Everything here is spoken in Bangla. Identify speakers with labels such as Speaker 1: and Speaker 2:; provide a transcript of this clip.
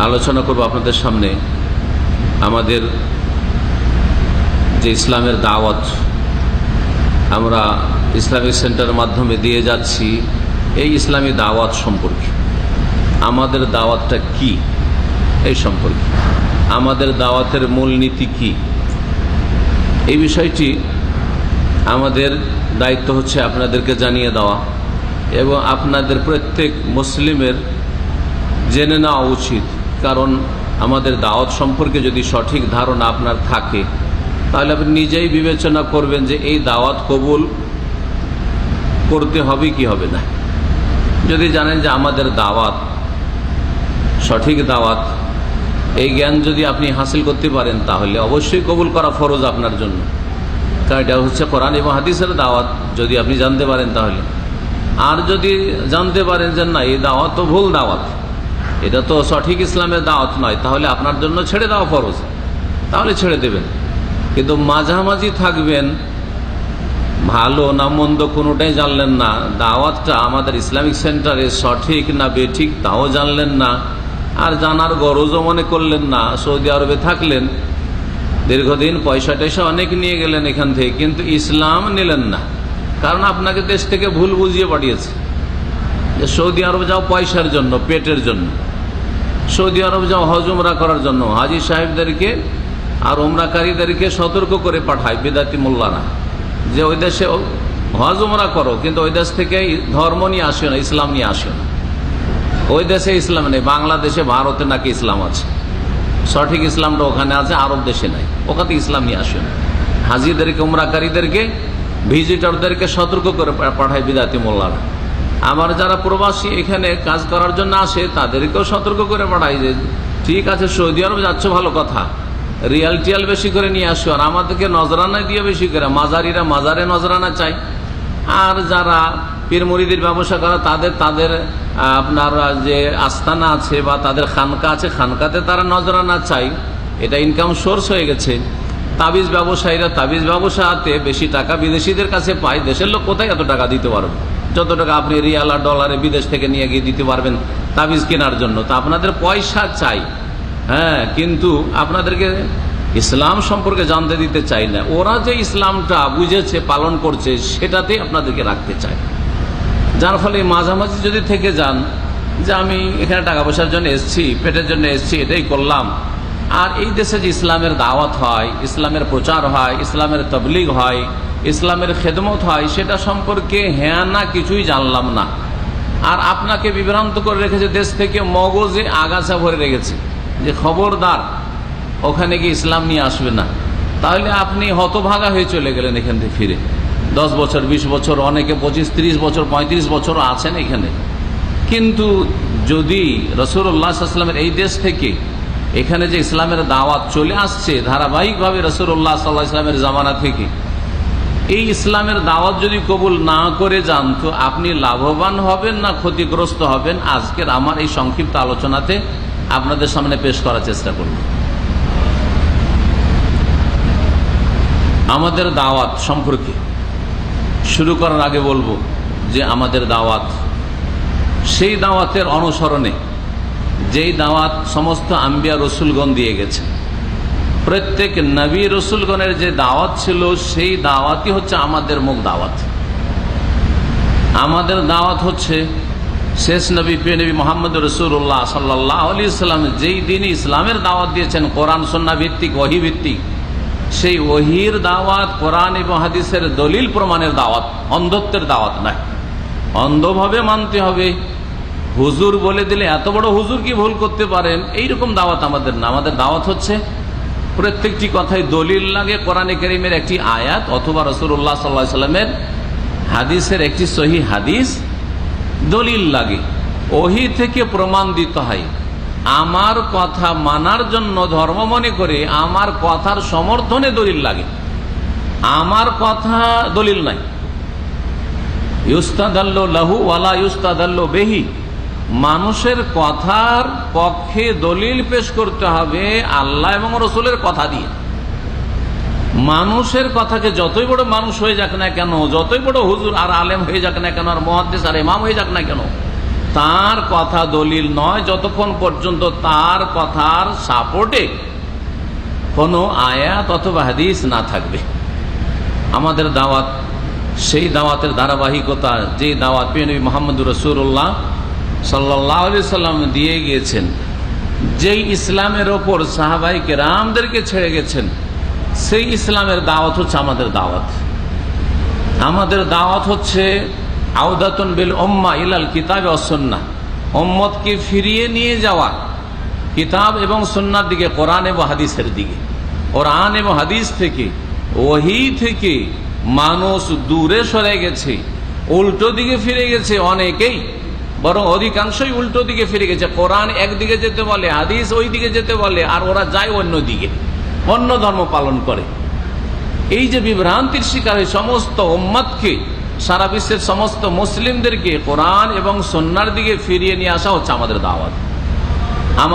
Speaker 1: আলোচনা করব আপনাদের সামনে। আমাদের যে ইসলামের দাওয়াত, আমরা ইসলামিক সেন্টারের মাধ্যমে দিয়ে যাচ্ছি এই ইসলামী দাওয়াত সম্পর্কে। আমাদের দাওয়াতটা কি? এই সম্পর্কে। আমাদের দাওয়াতের মূলনীতি কি? এই বিষয়টি আমাদের দায়িত্ব হচ্ছে আপনাদেরকে জানিয়ে দেওয়া এবং আপনাদের প্রত্যেক মুসলিমের জেনে নেওয়া উচিত। কারণ আমাদের দাওয়াত সম্পর্কে যদি সঠিক ধারণা আপনার থাকে, তাহলে আপনি নিজেই বিবেচনা করবেন যে এই দাওয়াত কবুল করতে হবে কি হবে না। যদি জানেন যে আমাদের দাওয়াত, সঠিক দাওয়াত, এই জ্ঞান যদি আপনি হাসিল করতে পারেন, তাহলে অবশ্যই কবুল করা ফরজ আপনার জন্য। কারণ এটা হচ্ছে কোরআন এবং হাদিসের দাওয়াত, যদি আপনি জানতে পারেন তাহলে। আর যদি জানতে পারেন যে না, এই দাওয়াত তো ভুল দাওয়াত এটা তো সঠিক ইসলামের দাওয়াত নয়, তাহলে আপনার জন্য ছেড়ে দেওয়া ফরজ। তাহলে ছেড়ে দেবেন। কিন্তু মাঝামাঝি থাকবেন, ভালো না মন্দ কোনোটাই জানলেন না, দাওয়াতটা আমাদের ইসলামিক সেন্টারে সঠিক না বেঠিক তাও জানলেন না, আর জানার গরজও মনে করলেন না, সৌদি আরবে থাকলেন, দীর্ঘদিন পয়সা টয়সা অনেক নিয়ে গেলেন এখান থেকে, কিন্তু ইসলাম নিলেন না। কারণ আপনাকে দেশ থেকে ভুল বুঝিয়ে পাঠিয়েছে। যে সৌদি আরব যাও পয়সার জন্য, পেটের জন্য। সৌদি আরব যাও, হজ, উমরা করার জন্য। হাজি সাহেবদেরকে আর উমরাকারীদেরকে সতর্ক করে পাঠায়, বিদাতি মোল্লারা যে ওই দেশে হজ, উমরা করো, কিন্তু ওই দেশ থেকে ধর্ম নিয়ে আসিও না, ইসলাম নিয়ে আসিও না। ওই দেশে ইসলাম নেই, বাংলাদেশে, ভারতে নাকি ইসলাম আছে। সঠিক ইসলামটা ওখানে আছে, আরব দেশে নাই, ওখানে ইসলাম নিয়ে আসিও না। হাজিদেরকে, উমরাকারীদেরকে, ভিজিটরদেরকে সতর্ক করে পাঠায় বিদাতি মোল্লারা আমার যারা প্রবাসী এখানে কাজ করার জন্য আসে, তাদেরকেও সতর্ক করে পাঠাই যে, ঠিক আছে, সৌদি আরব যাচ্ছ, ভালো কথা। রিয়াল টিয়াল বেশি করে নিয়ে আসো, আর আমাদেরকে নজরানা দিয়ে বেশি করে। মাজারিরা মাজারে নজরানা চাই আর যারা পীর মুরিদির ব্যবসা করা, তাদের তাদের আপনার যে আস্তানা আছে বা তাদের খানকা আছে, খানকাতে তারা নজরানা চাই এটা ইনকাম সোর্স হয়ে গেছে। তাবিজ ব্যবসায়ীরা তাবিজ ব্যবসাতে বেশি টাকা বিদেশিদের কাছে পায়। দেশের লোক কোথায় এত টাকা দিতে পারবে? যত টাকা আপনি রিয়াল আর ডলারে বিদেশ থেকে নিয়ে গিয়ে দিতে পারবেন তাবিজ কেনার জন্য। তো আপনাদের পয়সা চাই। হ্যাঁ কিন্তু আপনাদেরকে ইসলাম সম্পর্কে জানতে দিতে চাই না। ওরা যে ইসলামটা বুঝেছে, পালন করছে সেটাতেই আপনাদেরকে রাখতে চায় যার ফলে মাঝামাঝি যদি থেকে যান যে আমি এখানে টাকা পয়সার জন্য এসছি, পেটের জন্য এসছি, এটাই করলাম। আর এই দেশে যে ইসলামের দাওয়াত হয়, ইসলামের প্রচার হয়, ইসলামের তবলিগ হয়, ইসলামের খেদমত হয়, সেটা সম্পর্কে হ্যাঁ না কিছুই জানলাম না। আর আপনাকে বিভ্রান্ত করে রেখেছে দেশ থেকে মগজে আগাছা ভরে রেখেছে যে খবরদার, ওখানে গিয়ে ইসলাম নিয়ে আসবে না। তাহলে আপনি হতভাগা হয়ে চলে গেলেন এখান থেকে ফিরে। দশ বছর ২০ বছর, অনেকে পঁচিশ, ত্রিশ বছর ৩৫ বছর আছেন এখানে। কিন্তু যদি রসুল্লাহামের এই দেশ থেকে এখানে যে ইসলামের দাওয়াত চলে আসছে ধারাবাহিকভাবে রসুল্লাহ সাল্লাহ ইসলামের জামানা থেকে, এই ইসলামের দাওয়াত যদি কবুল না করে যান, তো আপনি লাভবান হবেন না ক্ষতিগ্রস্ত হবেন? আজকের আমার এই সংক্ষিপ্ত আলোচনাতে আপনাদের সামনে পেশ করার চেষ্টা করব। আমাদের দাওয়াত সম্পর্কে শুরু করার আগে বলব যে আমাদের দাওয়াত, সেই দাওয়াতের অনুসরণে যেই দাওয়াত সমস্ত আম্বিয়া রসুলগণ দিয়ে গেছে। প্রত্যেক নবী রসুলগণের যে দাওয়াত ছিল, সেই দাওয়াতই হচ্ছে আমাদের মুখ দাওয়াত। আমাদের দাওয়াত হচ্ছে শেষ নবী, প্রিয় নবী মোহাম্মদ রসুল্লাহ সাল্লাহ আলি ইসলাম যেই দিন ইসলামের দাওয়াত দিয়েছেন, কোরআন, সন্না ভিত্তিক ওহি ভিত্তিক, সেই ওহির দাওয়াত কোরআন এবং হাদিসের দলিল প্রমাণের দাওয়াত, অন্ধত্বের দাওয়াত নয়। অন্ধভাবে মানতে হবে। হুজুর বলে দিলে এত বড় হুজুর কি ভুল করতে পারেন? এইরকম দাওয়াত আমাদের না। আমাদের দাওয়াত হচ্ছে, প্রত্যেকটি কথাই দলিল লাগে কোরআনে করিমের একটি আয়াত অথবা রসুল্লাহ সাল্লা সাল্লামের হাদিসের একটি সহি হাদিস দলিল লাগে। ওহি থেকে প্রমাণ দিতে হয়। আমার কথা মানার জন্য ধর্ম মনে করে আমার কথার সমর্থনে দলিল লাগে। আমার কথা দলিল নাই। ইউস্তাদাল্লো লাহু ওয়ালা ইউস্তাদাল্লো বেহি। মানুষের কথার পক্ষে দলিল পেশ করতে হবে আল্লাহ এবং রসুলের কথা দিয়ে। মানুষের কথাকে যতই বড় মানুষ হয়ে যাক না কেন, যতই বড় হুজুর আর আলেম হয়ে যাক না কেন, আর মহাদ্দেশ আর ইমাম হয়ে যাক না কেন, তার কথা দলিল নয়, যতক্ষণ পর্যন্ত তার কথার সাপোর্টে কোনো আয়াত অথবা হাদিস না থাকবে। আমাদের দাওয়াত, সেই দাওয়াতের ধারাবাহিকতা, যে দাওয়াত পেনবী মোহাম্মদ রসুল্লাহ সাল্লাম দিয়ে গিয়েছেন। যেই ইসলামের ওপর সাহাবাহিক রামদেরকে ছেড়ে গেছেন, সেই ইসলামের দাওয়াত হচ্ছে আমাদের দাওয়াত। আমাদের দাওয়াত হচ্ছে আউদাতন বিল ওম্মা ইলাল কিতাব অসন্না ওম্মতকে ফিরিয়ে নিয়ে যাওয়া কিতাব এবং সন্ন্যার দিকে, কোরআন এবং হাদিসের দিকে। কোরআন এবং হাদিস থেকে, ওহি থেকে মানুষ দূরে সরে গেছে, উল্টো দিকে ফিরে গেছে অনেকেই বরং অধিকাংশই উল্টো দিকে ফিরে গেছে। কোরআন একদিকে যেতে বলে, হাদিস ওই দিকে যেতে বলে, আর ওরা যায় অন্য দিকে, অন্য ধর্ম পালন করে। এই যে বিভ্রান্তির শিকার হয়ে সমস্ত ওম্মাদকে সারা বিশ্বের সমস্ত মুসলিমদেরকে কোরআন এবং সন্ন্যার দিকে ফিরিয়ে নিয়ে আসা হচ্ছে আমাদের দাওয়াত। আমাদের